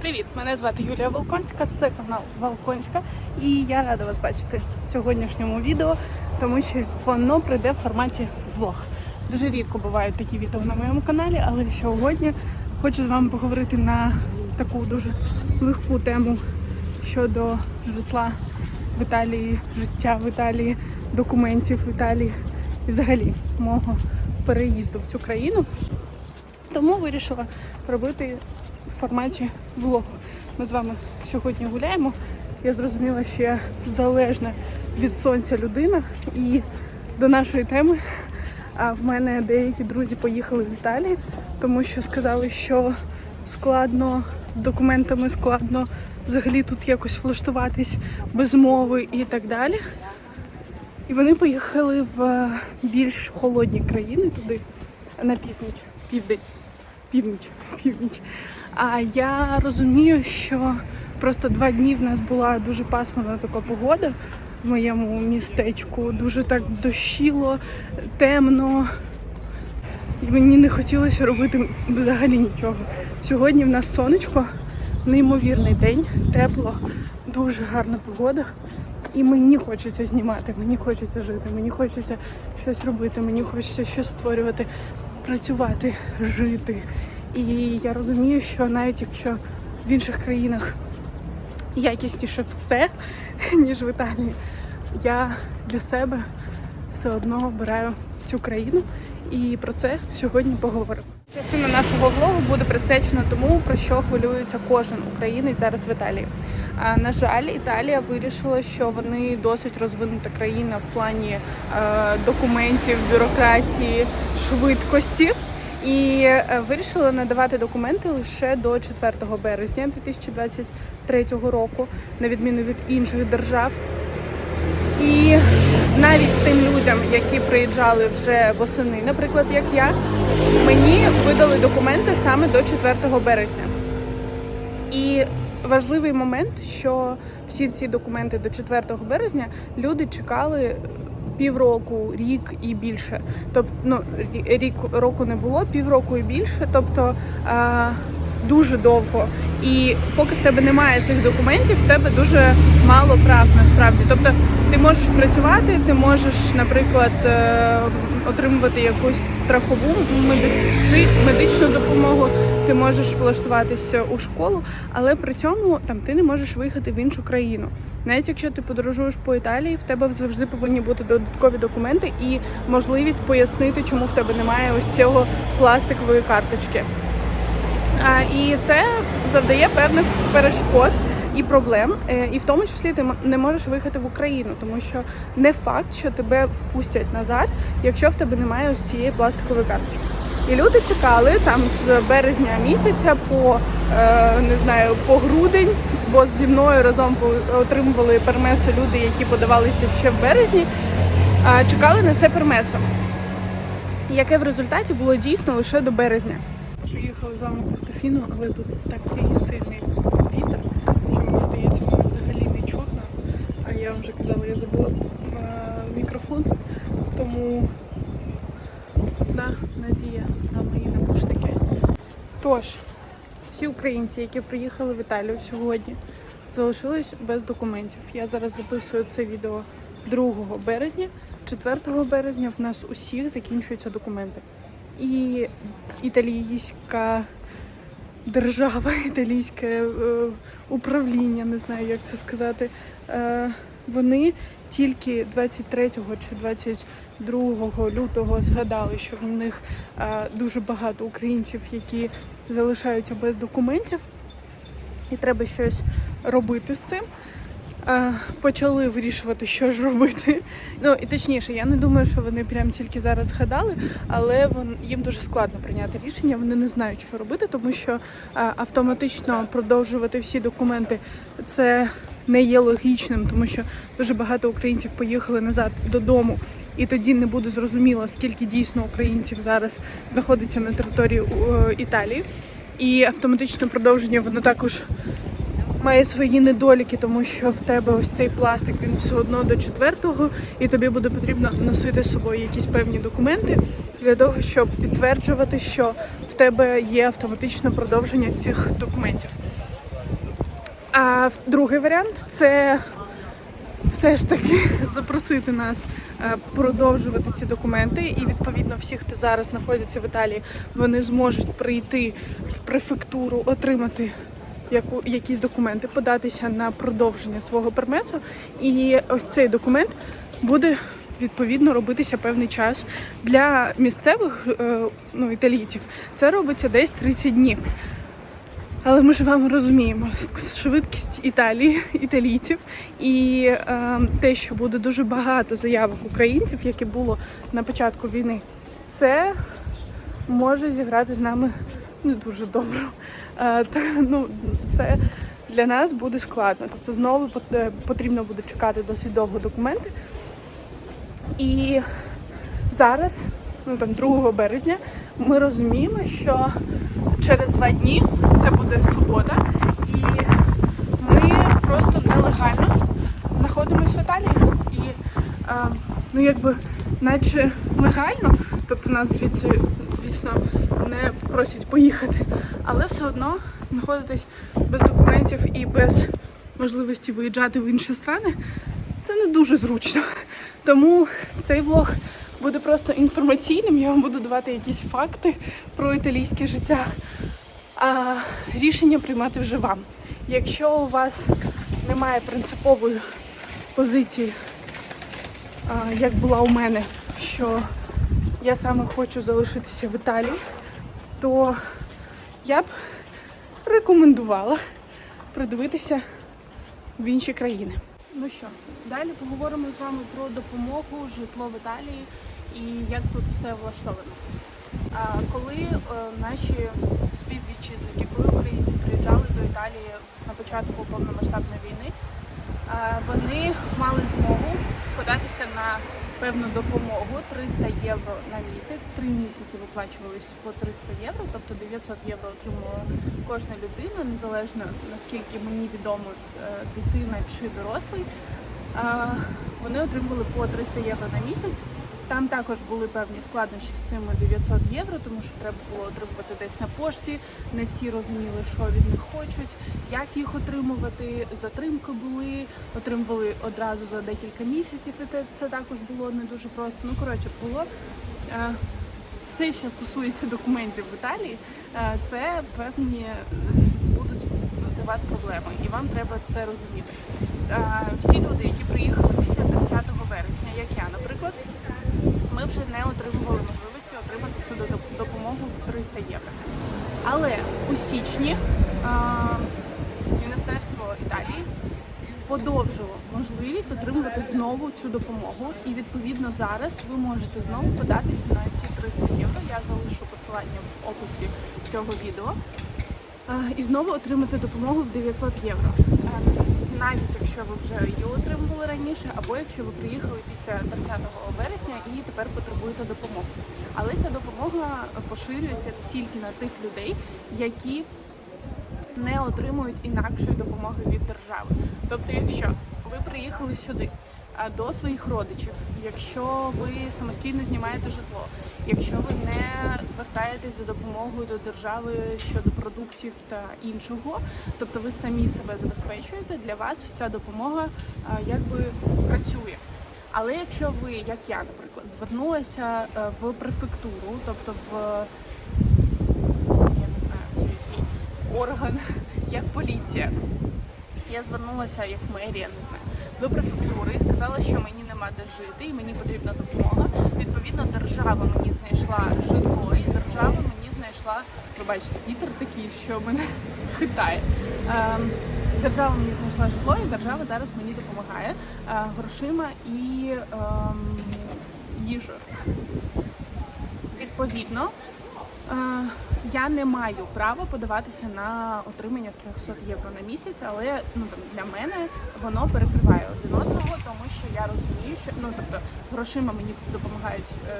Привіт! Мене звати Юлія Волконська, це канал Волконська, і я рада вас бачити в сьогоднішньому відео, тому що воно прийде в форматі влог. Дуже рідко бувають такі відео на моєму каналі, але сьогодні хочу з вами поговорити на таку дуже легку тему щодо житла в Італії, життя в Італії, документів в Італії і взагалі мого переїзду в цю країну. Тому вирішила робити в форматі влогу. Ми з вами сьогодні гуляємо. Я зрозуміла, що я залежна від сонця людина і до нашої теми. А в мене деякі друзі поїхали з Італії, тому що сказали, що складно з документами, складно взагалі тут якось влаштуватись без мови і так далі. І вони поїхали в більш холодні країни туди, на північ, південь, північ, північ. А я розумію, що просто два дні в нас була дуже пасмурна така погода в моєму містечку. Дуже так дощило, темно. І мені не хотілося робити взагалі нічого. Сьогодні в нас сонечко, неймовірний день, тепло, дуже гарна погода. І мені хочеться знімати, мені хочеться жити, мені хочеться щось робити, мені хочеться щось створювати, працювати, жити. І я розумію, що навіть якщо в інших країнах якісніше все, ніж в Італії, я для себе все одно обираю цю країну і про це сьогодні поговоримо. Частина нашого влогу буде присвячена тому, про що хвилюється кожен українець зараз в Італії. А, На жаль, Італія вирішила, що вони досить розвинута країна в плані е, документів, бюрократії, швидкості. І е, вирішила надавати документи лише до 4 березня 2023 року, на відміну від інших держав. І навіть тим людям, які приїжджали вже восени, наприклад, як я, мені видали документи саме до 4 березня. І важливий момент, що всі ці документи до 4 березня люди чекали півроку, рік і більше. Тобто, ну рік року не було, півроку і більше. Тобто а, дуже довго. І поки в тебе немає цих документів, в тебе дуже мало прав насправді. Тобто ти можеш працювати, ти можеш, наприклад, е, отримувати якусь страхову медичну допомогу, ти можеш влаштуватися у школу, але при цьому там ти не можеш виїхати в іншу країну. Навіть якщо ти подорожуєш по Італії, в тебе завжди повинні бути додаткові документи і можливість пояснити, чому в тебе немає ось цього пластикової карточки. І це завдає певних перешкод і проблем, Е, і в тому числі ти не можеш виїхати в Україну, тому що не факт, що тебе впустять назад, якщо в тебе немає ось цієї пластикової карточки. І люди чекали там з березня місяця по е, не знаю по грудень, бо зі мною разом отримували пермесо люди, які подавалися ще в березні. Чекали на це пермесо, яке в результаті було дійсно лише до березня. Приїхали з вами в Портофіно, але тут такий сильний вітер, я вам вже казала, я забула е, мікрофон, тому одна надія на мої навушники. Тож, всі українці, які приїхали в Італію сьогодні, залишились без документів. Я зараз записую це відео 2 березня. 4 березня в нас усіх закінчуються документи. І італійська держава, італійське е, управління, не знаю, як це сказати. Е, вони тільки 23 чи 22 лютого згадали, що в них е, дуже багато українців, які залишаються без документів, і треба щось робити з цим. Почали вирішувати, що ж робити. Ну і точніше, я не думаю, що вони прям тільки зараз згадали, але вон, їм дуже складно прийняти рішення. Вони не знають, що робити, тому що автоматично продовжувати всі документи це не є логічним, тому що дуже багато українців поїхали назад додому, і тоді не буде зрозуміло, скільки дійсно українців зараз знаходиться на території е, Італії. І автоматичне продовження воно також має свої недоліки, тому що в тебе ось цей пластик він все одно до четвертого, і тобі буде потрібно носити з собою якісь певні документи для того, щоб підтверджувати, що в тебе є автоматичне продовження цих документів. А другий варіант це все ж таки запросити нас е, продовжувати ці документи. І відповідно всі, хто зараз знаходиться в Італії, вони зможуть прийти в префектуру, отримати яку, якісь документи, податися на продовження свого пермесу. І ось цей документ буде відповідно робитися певний час для місцевих е, ну, італійців. Це робиться десь 30 днів. Але ми ж вам розуміємо швидкість Італії, італійців, і е, те, що буде дуже багато заявок українців, яке було на початку війни, це може зіграти з нами не дуже добре. Е, та, ну, це для нас буде складно. Тобто знову е, потрібно буде чекати досить довго документи. І зараз, ну там 2 березня, ми розуміємо, що через два дні це буде субота, і ми просто нелегально знаходимося в Італії. І е, ну якби наче легально, тобто нас звідси, звісно, не просять поїхати, але все одно знаходитись без документів і без можливості виїжджати в інші страни це не дуже зручно. Тому цей влог буде просто інформаційним. Я вам буду давати якісь факти про італійське життя. А рішення приймати вже вам. Якщо у вас немає принципової позиції, як була у мене, що я саме хочу залишитися в Італії, то я б рекомендувала придивитися в інші країни. Ну що, далі поговоримо з вами про допомогу, житло в Італії і як тут все влаштовано. Коли е, наші співвітчизники, коли українці приїжджали до Італії на початку повномасштабної війни, е, вони мали змогу податися на певну допомогу 300 євро на місяць. Три місяці виплачувалися по 300 євро, тобто 900 євро отримувала кожна людина, незалежно наскільки мені відомо, е, дитина чи дорослий. Вони отримували по 300 євро на місяць. Там також були певні складнощі з цими 900 євро, тому що треба було отримувати десь на пошті. Не всі розуміли, що від них хочуть, як їх отримувати. Затримки були, отримували одразу за декілька місяців. І це також було не дуже просто. Ну коротше, було е, все, що стосується документів в Італії, е, це певні е, будуть для вас проблеми, і вам треба це розуміти. Всі люди, які приїхали після 30 вересня, як я, наприклад, ми вже не отримували можливості отримати цю допомогу в 300 євро. Але у січні Міністерство Італії подовжило можливість отримувати знову цю допомогу. І відповідно зараз ви можете знову податися на ці 300 євро. Я залишу посилання в описі цього відео. І знову отримати допомогу в 900 євро. Навіть якщо ви вже її отримували раніше, або якщо ви приїхали після 30 вересня і тепер потребуєте допомоги. Але ця допомога поширюється тільки на тих людей, які не отримують інакшої допомоги від держави. Тобто, якщо ви приїхали сюди до своїх родичів, якщо ви самостійно знімаєте житло, якщо ви не звертаєтесь за допомогою до держави щодо продуктів та іншого, тобто ви самі себе забезпечуєте, для вас ця допомога якби працює. Але якщо ви, як я, наприклад, звернулася е, в префектуру, тобто в я не знаю, це який орган, як поліція. Я звернулася як мерія, не знаю, до префектури і сказала, що мені нема де жити і мені потрібна допомога. Відповідно, держава мені знайшла житло, і держава мені знайшла, ви бачите, вітер такий, що мене хитає. Ем, Держава мені знайшла житло, і держава зараз мені допомагає е, грошима і ем, їжею. Відповідно, я не маю права подаватися на отримання 300 євро на місяць, але ну там для мене воно перекриває один одного, тому що я розумію, що ну тобто грошима мені допомагають е,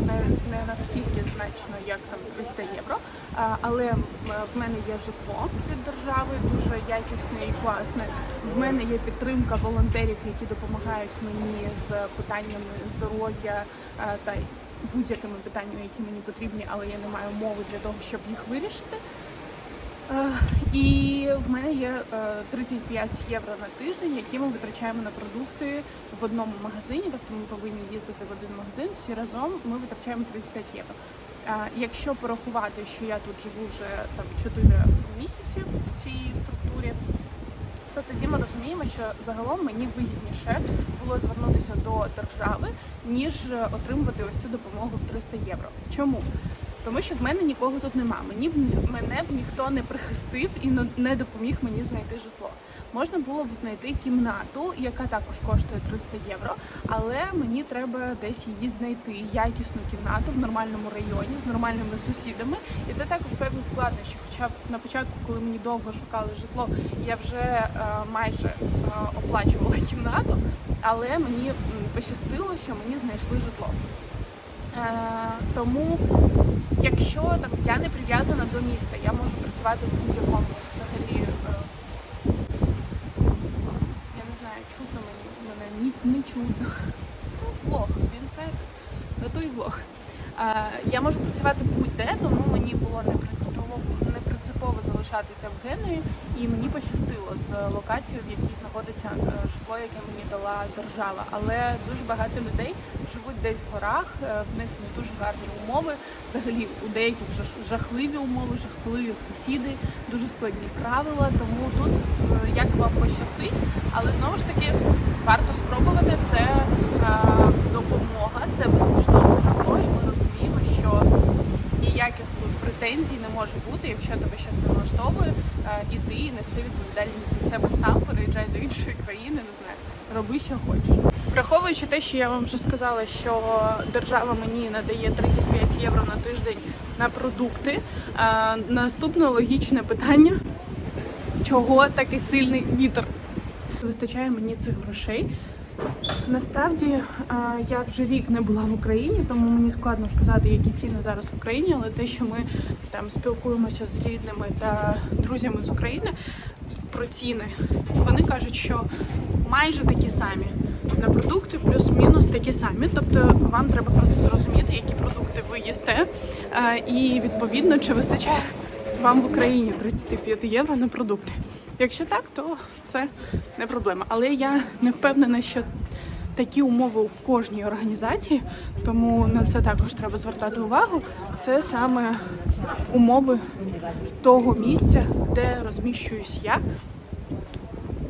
не, не настільки значно, як там 300 євро. Але в мене є житло від держави, дуже якісне і класне. В мене є підтримка волонтерів, які допомагають мені з питаннями здоров'я е, та будь-якими питаннями, які мені потрібні, але я не маю мови для того, щоб їх вирішити. Е, І в мене є е, 35 євро на тиждень, які ми витрачаємо на продукти в одному магазині. Тобто ми повинні їздити в один магазин. Всі разом ми витрачаємо 35 євро. Е, Якщо порахувати, що я тут живу вже там 4 місяці в цій структурі, то тоді ми розуміємо, що загалом мені вигідніше було звернутися до держави, ніж е, отримувати ось цю допомогу в 300 євро. Чому? Тому що в мене нікого тут нема. Мені б мене б ніхто не прихистив і не допоміг мені знайти житло. Можна було б знайти кімнату, яка також коштує 300 євро, але мені треба десь її знайти якісну кімнату в нормальному районі з нормальними сусідами. І це також певні складнощі. Хоча на початку, коли мені довго шукали житло, я вже е, майже е, оплачувала кімнату, але мені пощастило, що мені знайшли житло. Е, тому, якщо там я не прив'язана до міста, я можу працювати в будь-якому взагалі. е, я не знаю, чутно мені мене ні, не чутно. Ну, влог, він знаєте, на той влог. Е, я можу працювати будь-де, тому мені було не принципово, не принципово залишатися в Генуї, і мені пощастило з локацією, в якій знаходиться е, житло, яке мені дала держава. Але дуже багато людей живуть десь в горах, е, в них не дуже гарні умови. Взагалі у деяких жахливі умови, жахливі сусіди, дуже складні правила. Тому тут е, як вам пощастить, але знову ж таки варто спробувати це е, допомога, це безкоштовне житло, і ми розуміємо, що ніяких тут претензій не може бути, якщо тебе щось не влаштовує, е, іди і неси відповідальність за себе сам, переїжджай до іншої країни, не знаю, роби що хочеш. Враховуючи те, що я вам вже сказала, що держава мені надає 35 євро на тиждень на продукти. е, Наступне логічне питання: чого такий сильний вітер? Вистачає мені цих грошей. Насправді е, я вже рік не була в Україні, тому мені складно сказати, які ціни зараз в Україні, але те, що ми там спілкуємося з рідними та друзями з України про ціни, вони кажуть, що майже такі самі на продукти, плюс-мінус такі самі. Тобто вам треба просто зрозуміти, які продукти ви їсте, е, і відповідно чи вистачає вам в Україні 35 євро на продукти. Якщо так, то це не проблема. Але я не впевнена, що такі умови в кожній організації, тому на це також треба звертати увагу. Це саме умови того місця, де розміщуюсь я.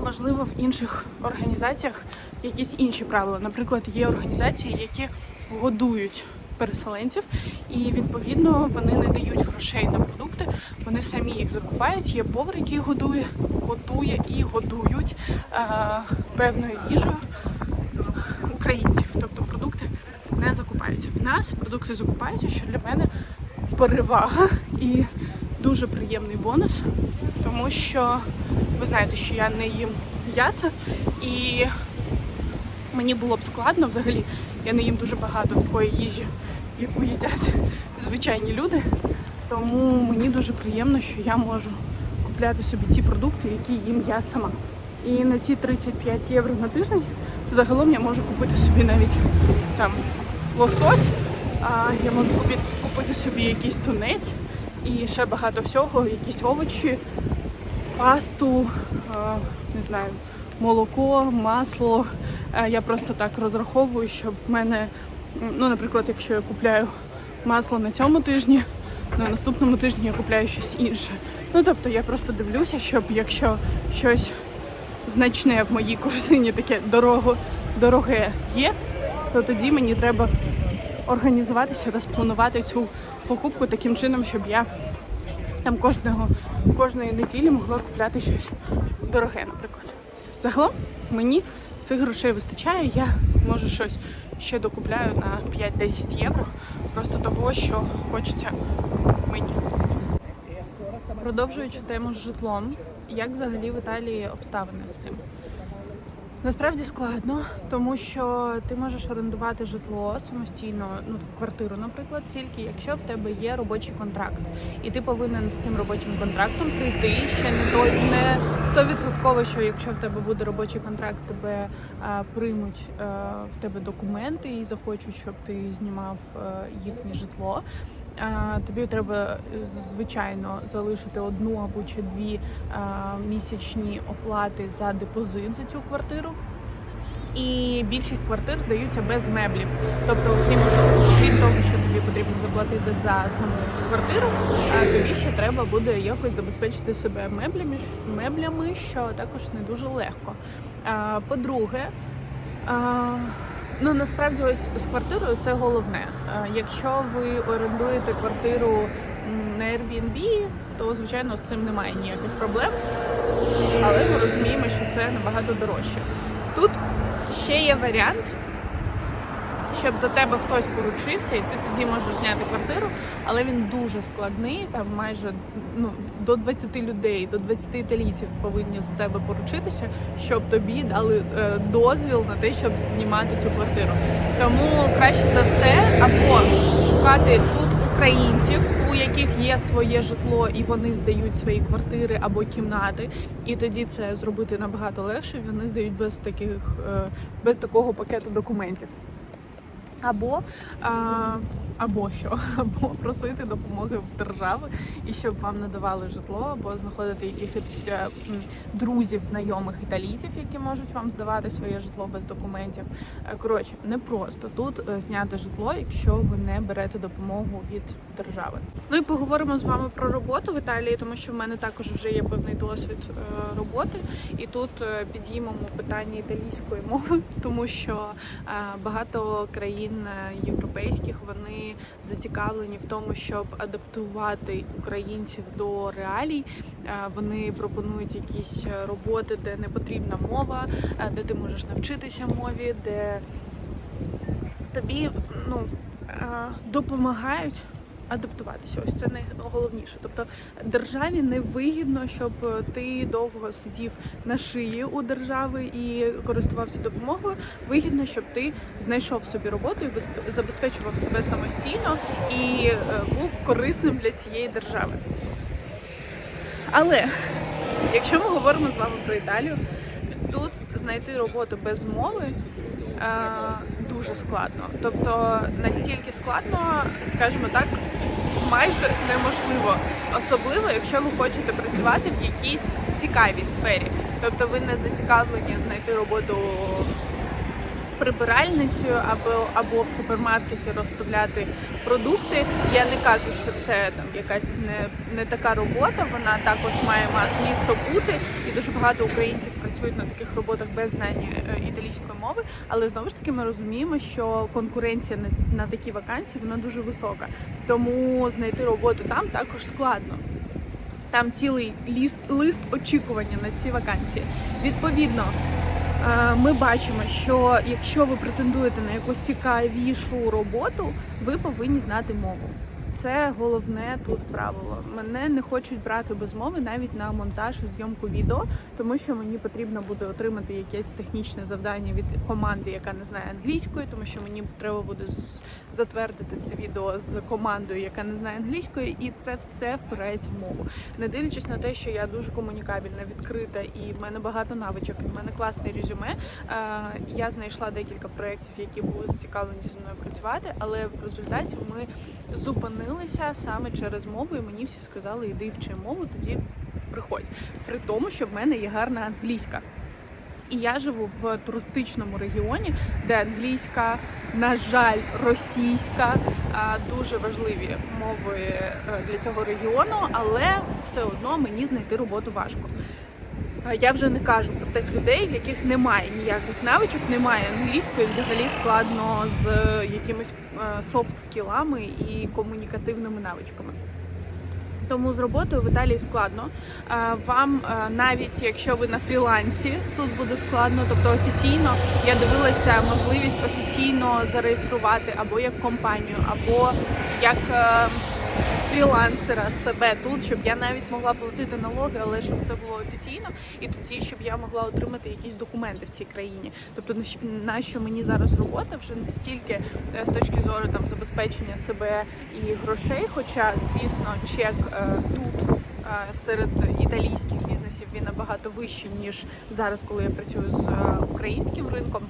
Можливо, в інших організаціях якісь інші правила. Наприклад, є організації, які годують переселенців, і відповідно вони не дають грошей на продукти. Вони самі їх закупають. Є повар, який годує, готує і годують е, певною їжею українців. Тобто продукти не закупаються. В нас продукти закупаються, що для мене перевага і дуже приємний бонус, тому що ви знаєте, що я не їм м'яса і мені було б складно взагалі. Я не їм дуже багато такої їжі, яку їдять звичайні люди. Тому мені дуже приємно, що я можу купляти собі ті продукти, які їм я сама. І на ці 35 євро на тиждень загалом я можу купити собі навіть там лосось, а я можу купити, собі якийсь тунець і ще багато всього, якісь овочі, пасту, не знаю, молоко, масло. Е, Я просто так розраховую, щоб в мене, ну, наприклад, якщо я купляю масло на цьому тижні, на наступному тижні я купляю щось інше. Ну тобто я просто дивлюся, щоб якщо щось значне в моїй корзині таке дорого, дороге є, то тоді мені треба організуватися та спланувати цю покупку таким чином, щоб я там кожного, кожної неділі могла купляти щось дороге, наприклад. Загалом мені цих грошей вистачає, я можу щось ще докупляю на 5-10 євро, просто того, що хочеться мені. Продовжуючи тему з житлом, як взагалі в Італії обставини з цим? Насправді складно, тому що ти можеш орендувати житло самостійно, ну квартиру, наприклад, тільки якщо в тебе є робочий контракт, і ти повинен з цим робочим контрактом прийти. Ще не то не стовідсотково, що якщо в тебе буде робочий контракт, тебе а, приймуть а, в тебе документи і захочуть, щоб ти знімав а, їхнє житло. Тобі треба е, звичайно залишити одну або чи дві е, місячні оплати за депозит за цю квартиру. І більшість квартир здаються без меблів. Тобто, крім, того, що тобі потрібно заплатити за саму квартиру, а тобі ще треба буде якось забезпечити себе меблями, меблями що також не дуже легко. По-друге, ну насправді ось з квартирою це головне. Якщо ви орендуєте квартиру на Airbnb, то звичайно з цим немає ніяких проблем. Але ми розуміємо, що це набагато дорожче. Тут ще є варіант, щоб за тебе хтось поручився, і ти тоді можеш зняти квартиру, але він дуже складний. Там майже ну, до 20 людей, до 20 італійців повинні за тебе поручитися, щоб тобі дали е, дозвіл на те, щоб знімати цю квартиру. Тому краще за все або шукати тут українців, у яких є своє житло, і вони здають свої квартири або кімнати, і тоді це зробити набагато легше. Вони здають без таких е, без такого пакету документів. Або, а, або що, або просити допомоги в держави, і щоб вам надавали житло, або знаходити якихось е, друзів, знайомих італійців, які можуть вам здавати своє житло без документів. Е, Коротше, не просто тут е, зняти житло, якщо ви не берете допомогу від держави. Ну і поговоримо з вами про роботу в Італії, тому що в мене також вже є певний досвід роботи, і тут підіймемо питання італійської мови, тому що багато країн е, європейських вони зацікавлені в тому, щоб адаптувати українців до реалій. Е, Вони пропонують якісь е, роботи, де не потрібна мова, де ти можеш навчитися мові, де тобі ну, допомагають. Адаптуватися, ось це найголовніше. Тобто державі не вигідно, щоб ти довго сидів на шиї у держави і користувався допомогою. Вигідно, щоб ти знайшов собі роботу і безп- забезпечував себе самостійно і е, був корисним для цієї держави. Але якщо ми говоримо з вами про Італію, тут знайти роботу без мови е, дуже складно. Тобто настільки складно, скажімо так, майже неможливо. Особливо, якщо ви хочете працювати в якійсь цікавій сфері. Тобто ви не зацікавлені знайти роботу прибиральницею або, або в супермаркеті розставляти продукти. Я не кажу, що це там якась не, не така робота. Вона також має ма- місто бути, і дуже багато українців працюють на таких роботах без знання е, італійської мови. Але знову ж таки ми розуміємо, що конкуренція на, на такі вакансії вона дуже висока. Тому знайти роботу там також складно. Там цілий ліст, лист очікування на ці вакансії. Відповідно, ми бачимо, що якщо ви претендуєте на якусь цікавішу роботу, ви повинні знати мову. Це головне тут правило. Мене не хочуть брати без мови навіть на монтаж і зйомку відео, тому що мені потрібно буде отримати якесь технічне завдання від команди, яка не знає англійської, тому що мені треба буде затвердити це відео з командою, яка не знає англійської, і це все впирається в мову. Не дивлячись на те, що я дуже комунікабельна, відкрита, і в мене багато навичок, і в мене класне резюме. е, Я знайшла декілька проєктів, які були зацікавлені зі мною працювати, але в результаті ми зупинилися саме через мову, і мені всі сказали, іди вчи мову, тоді приходь. При тому, що в мене є гарна англійська. І я живу в туристичному регіоні, де англійська, на жаль, російська дуже важливі мови е, для цього регіону, але все одно мені знайти роботу важко. Я вже не кажу про тих людей, в яких немає ніяких навичок, немає англійської, взагалі складно з якимись софт скілами і комунікативними навичками. Тому з роботою в Італії складно. Е, Вам е, навіть якщо ви на фрілансі, тут буде складно. Тобто офіційно я дивилася можливість офіційно зареєструвати або як компанію, або як е, фрілансера себе тут, щоб я навіть могла платити налоги, але щоб це було офіційно, і тоді, щоб я могла отримати якісь документи в цій країні. Тобто, на що- мені зараз робота вже не стільки е, з точки зору там забезпечення себе і грошей. Хоча, звісно, чек е, тут. е, Серед італійських бізнесів він набагато вищий ніж зараз, коли я працюю з українським ринком.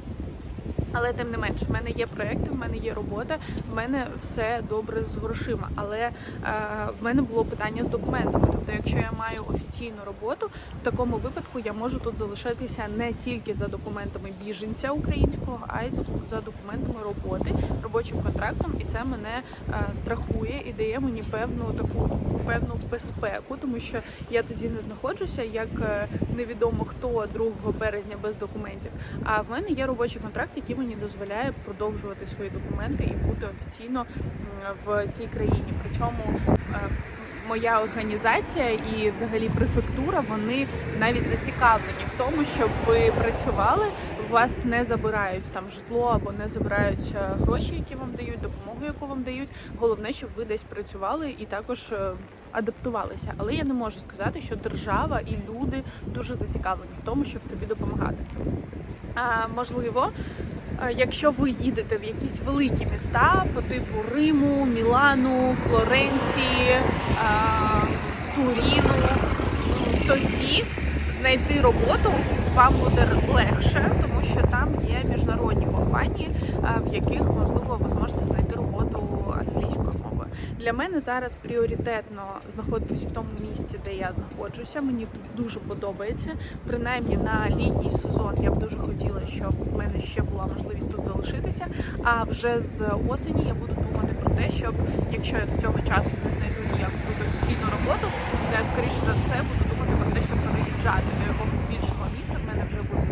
Але тим не менш, в мене є проекти, в мене є робота, в мене все добре з грошима. Але е, в мене було питання з документами. Тобто, якщо я маю офіційну роботу, в такому випадку я можу тут залишатися не тільки за документами біженця українського, а й за- документами роботи, робочим контрактом, і це мене е, страхує і дає мені певну таку певну безпеку, тому що я тоді не знаходжуся як е, невідомо хто 2 березня без документів. А в мене є робочий контракт, який мені дозволяє продовжувати свої документи і бути офіційно в цій країні. Причому е, моя організація і взагалі префектура вони навіть зацікавлені в тому, щоб ви працювали. Вас не забирають там житло або не забирають е, гроші, які вам дають, допомогу, яку вам дають. Головне, щоб ви десь працювали і також е, адаптувалися. Але я не можу сказати, що держава і люди дуже зацікавлені в тому, щоб тобі допомагати. А, можливо, е, якщо ви їдете в якісь великі міста по типу Риму, Мілану, Флоренції, а, Туріну, тоді знайти роботу вам буде легше, тому що там є міжнародні компанії, в яких можливо ви зможете знайти. Для мене зараз пріоритетно знаходитись в тому місці, де я знаходжуся. Мені тут дуже подобається. Принаймні на літній сезон я б дуже хотіла, щоб в мене ще була можливість тут залишитися. А вже з осені я буду думати про те, щоб якщо я до цього часу не знайду ніяку тут офіційну роботу, я скоріше за все буду думати про те, щоб переїжджати до якогось більшого міста. В мене вже буде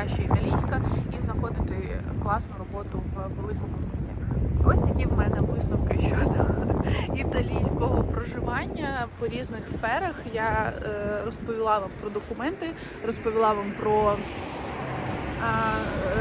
краще італійська і знаходити класну роботу в великому місті. Ось такі в мене висновки щодо італійського проживання по різних сферах. Я е, розповіла вам про документи, розповіла вам про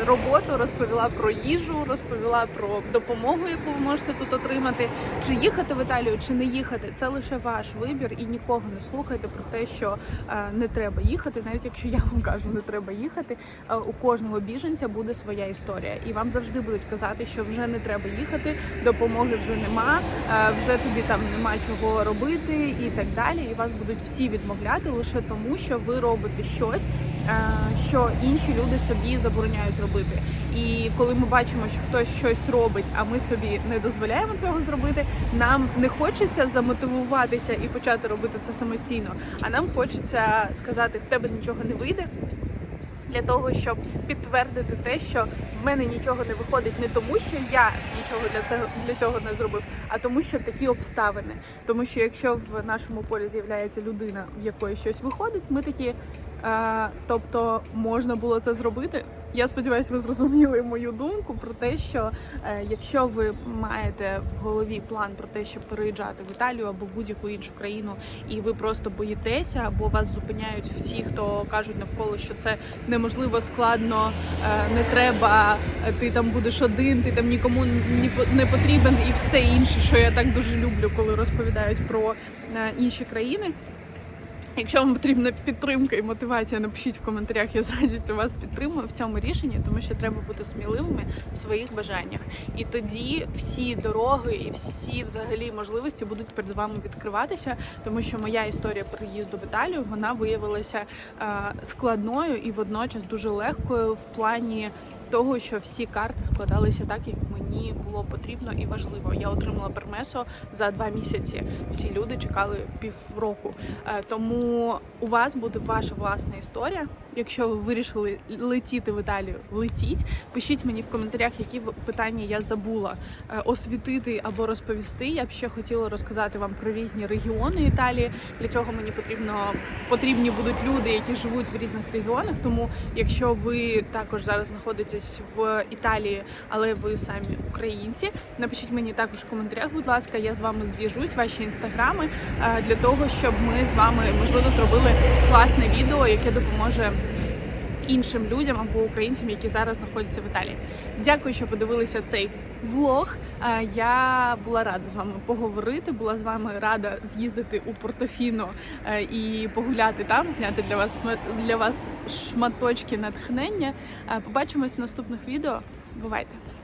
роботу, розповіла про їжу, розповіла про допомогу, яку ви можете тут отримати. Чи їхати в Італію, чи не їхати, це лише ваш вибір, і нікого не слухайте про те, що е, не треба їхати. Навіть якщо я вам кажу, не треба їхати. е, У кожного біженця буде своя історія, і вам завжди будуть казати, що вже не треба їхати, допомоги вже нема, е, вже тобі там нема чого робити і так далі. І вас будуть всі відмовляти лише тому, що ви робите щось, що інші люди собі забороняють робити. І коли ми бачимо, що хтось щось робить, а ми собі не дозволяємо цього зробити, нам не хочеться замотивуватися і почати робити це самостійно. А нам хочеться сказати, в тебе нічого не вийде. Для того щоб підтвердити те, що в мене нічого не виходить не тому, що я нічого для цього для цього не зробив, а тому, що такі обставини. Тому що якщо в нашому полі з'являється людина, в якої щось виходить, ми такі. Тобто можна було це зробити. Я сподіваюся, ви зрозуміли мою думку про те, що е, якщо ви маєте в голові план про те, щоб переїжджати в Італію або в будь-яку іншу країну, і ви просто боїтеся, або вас зупиняють всі, хто кажуть навколо, що це неможливо складно, е, не треба, е, ти там будеш один, ти там нікому не потрібен, і все інше, що я так дуже люблю, коли розповідають про інші країни. Якщо вам потрібна підтримка і мотивація, напишіть в коментарях. Я з радістю вас підтримую в цьому рішенні, тому що треба бути сміливими в своїх бажаннях. І тоді всі дороги і всі взагалі можливості будуть перед вами відкриватися, тому що моя історія приїзду в Італію вона виявилася е, складною і водночас дуже легкою в плані. Того, що всі карти складалися так, як мені було потрібно і важливо. Я отримала пермесо за два місяці. Всі люди чекали півроку. Е, Тому у вас буде ваша власна історія. Якщо ви вирішили летіти в Італію, летіть. Пишіть мені в коментарях, які питання я забула е, освітити або розповісти. Я б ще хотіла розказати вам про різні регіони Італії. Для цього мені потрібно потрібні будуть люди, які живуть в різних регіонах. Тому, якщо ви також зараз знаходитесь в Італії, але ви самі українці, напишіть мені також в коментарях, будь ласка, я з вами зв'яжусь, ваші інстаграми е, для того, щоб ми з вами можливо зробили класне відео, яке допоможе іншим людям або українцям, які зараз знаходяться в Італії. Дякую, що подивилися цей влог. Е, Я була рада з вами поговорити. Була з вами рада з'їздити у Портофіно е, і погуляти там, зняти для вас для вас шматочки натхнення. Е, Побачимось в наступних відео. Бувайте!